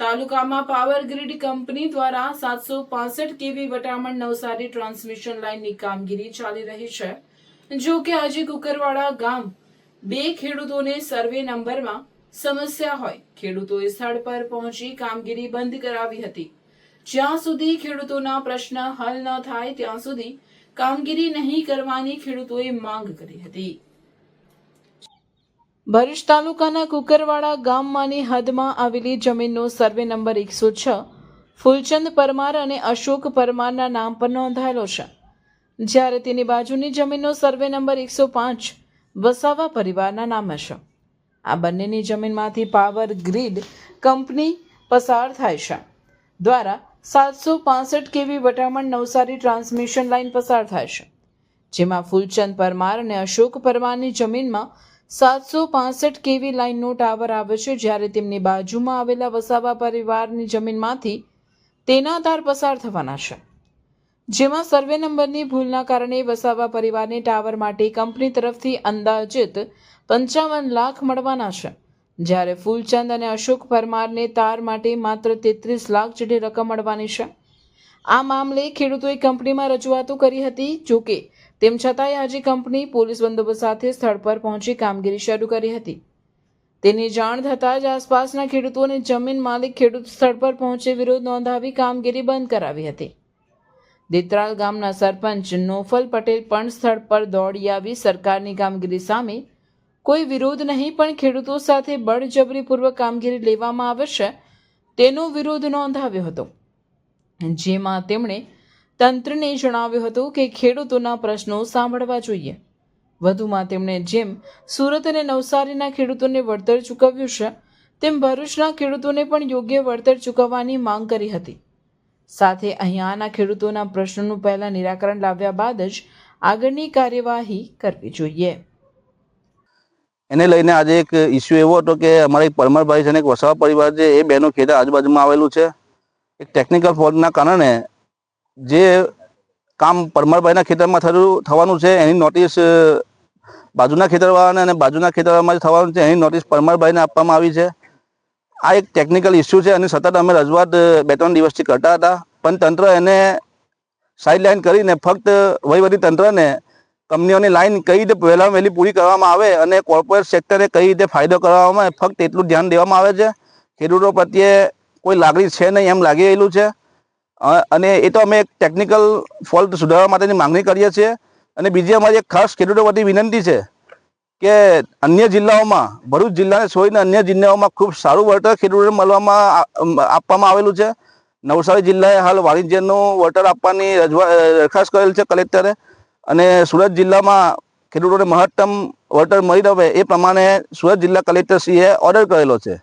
તાલુકામાં power grid company દ્વારા સાતસો પાસઠ કેવી વટામણ નવસારી ટ્રાન્સમિશન લાઇનની કામગીરી ચાલી રહી છે. જો કે આજે કુકરવાડા ગામ બે ખેડૂતોને સર્વે નંબરમાં સમસ્યા હોય. ખેડૂતોએ સ્થળ પર પહોંચી કામગીરી બંધ કરાવી હતી. જ્યાં સુધી ખેડૂતોના પ્રશ્ન હલ ન થાય, ત્યાં સુધી કામગીરી નહીં કરવાની ખેડૂતોએ માંગ કરી હતી. ભરૂચ તાલુકાના કુકરવાડા ગામમાંની હદમાં આવેલી જમીનનો સર્વે નંબર એકસો છ, ફૂલચંદ પરમાર અને અશોક પરમારના નામ પર નોંધાયેલો છે. જ્યારે તેની બાજુની જમીનનો સર્વે નંબર એકસો પાંચ, વસાવા પરિવારના નામે છે. આ બંનેની જમીનમાંથી પાવર ગ્રીડ કંપની પસાર થાય છે, દ્વારા સાતસો પાસઠ કેવી વટામણ નવસારી ટ્રાન્સમિશન લાઇન પસાર થાય છે. જેમાં ફૂલચંદ પરમાર અને અશોક પરમારની જમીનમાં સાતસો પાસઠ કેવી લાઇનનો ટાવર આવે છે જ્યારે તેમની બાજુમાં આવેલા વસાવા પરિવારની જમીનમાંથી તેના તાર પસાર થવાના છે. જેમાં સર્વે નંબરની ભૂલના કારણે વસાવા પરિવારને ટાવર માટે કંપની તરફથી અંદાજિત પંચાવન લાખ મળવાના છે. જ્યારે ફૂલચંદ અને અશોક પરમારને તાર માટે માત્ર તેત્રીસ લાખ જેટલી રકમ મળવાની છે. આ મામલે ખેડૂતોએ કંપનીમાં રજૂઆતો કરી હતી, જોકે તેમ છતાંય આજે કંપની પોલીસ બંદોબસ્ત સાથે સ્થળ પર પહોંચી કામગીરી શરૂ કરી હતી. તેની જાણ થતાં જ આસપાસના ખેડૂતોને જમીન માલિક ખેડૂત સ્થળ પર પહોંચી વિરોધ નોંધાવી કામગીરી બંધ કરાવી હતી. દેત્રાલ ગામના સરપંચ નોફલ પટેલ પણ સ્થળ પર દોડી આવી સરકારની કામગીરી સામે. કોઈ વિરોધ નહીં, પણ ખેડૂતો સાથે બળજબરીપૂર્વક કામગીરી લેવામાં આવશે તેનો વિરોધ નોંધાવ્યો હતો. જેમાં તેમણે તંત્રને જણાવ્યું હતું કે ખેડૂતોના પ્રશ્નો સાંભળવા જોઈએ. વધુમાં તેમણે જેમ સુરત અને નવસારીના ખેડૂતોને વળતર ચૂકવ્યું છે, તેમ ભરૂચના ખેડૂતોને પણ યોગ્ય વળતર ચૂકવવાની માંગ કરી હતી. સાથે અહીંયાના ખેડૂતોના પ્રશ્નોનું પહેલાં નિરાકરણ લાવ્યા બાદ જ આગળની કાર્યવાહી કરવી જોઈએ. એને લઈને આજે એક ઇસ્યુ એવો હતો કે અમારા એક પરમારભાઈ છે અને એક વસાવા પરિવાર છે, એ બેનો ખેતર આજુબાજુમાં આવેલું છે. એક ટેકનિકલ ફોલ્ટના કારણે જે કામ પરમારભાઈના ખેતરમાં થયું થવાનું છે, એની નોટિસ બાજુના ખેતરવાળાને અને બાજુના ખેતરવાળામાં થવાનું છે, એની નોટિસ પરમારભાઈને આપવામાં આવી છે. આ એક ટેકનિકલ ઇસ્યુ છે અને સતત અમે રજૂઆત બે ત્રણ દિવસથી કરતા હતા. પણ તંત્ર એને સાઇડલાઇન કરીને ફક્ત વહીવટી તંત્રને કંપનીઓની લાઈન કઈ રીતે વહેલા વહેલી પૂરી કરવામાં આવે અને કોર્પોરેટ સેક્ટરે કઈ રીતે ફાયદો કરવામાં આવે, ફક્ત એટલું ધ્યાન દેવામાં આવે છે. ખેડૂતો પ્રત્યે કોઈ લાગણી છે નહીં એમ લાગી રહેલું છે. અને એ તો અમે એક ટેકનિકલ ફોલ્ટ સુધારવા માટેની માંગણી કરીએ છીએ. અને બીજી અમારી એક ખાસ ખેડૂતો વતી વિનંતી છે કે અન્ય જિલ્લાઓમાં, ભરૂચ જિલ્લાને છોડીને અન્ય જિલ્લાઓમાં ખૂબ સારું વળતર ખેડૂતોને મળવામાં આપવામાં આવેલું છે. નવસારી જિલ્લાએ હાલ વાણિજ્યનું વળતર આપવાની રજૂઆત દરખાસ્ત કરેલ છે કલેક્ટરે. અને સુરત જિલ્લામાં ખેડૂતોને મહત્તમ વળતર મળી રહે એ પ્રમાણે સુરત જિલ્લા કલેક્ટરશ્રીએ ઓર્ડર કરેલો છે.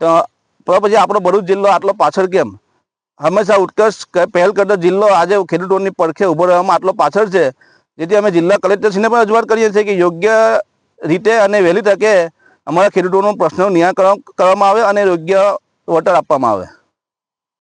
તો પછી આપણો ભરૂચ જિલ્લો આટલો પાછળ કેમ? હંમેશા ઉત્કર્ષ પહેલ કરતો જિલ્લો આજે ખેડૂતોની પડખે ઊભો રહેવામાં આટલો પાછળ છે. જેથી અમે જિલ્લા કલેક્ટરશ્રીને પણ રજૂઆત કરીએ છીએ કે યોગ્ય રીતે અને વહેલી તકે અમારા ખેડૂતોનો પ્રશ્નો નિરાકરણ કરવામાં આવે અને યોગ્ય વળતર આપવામાં આવે.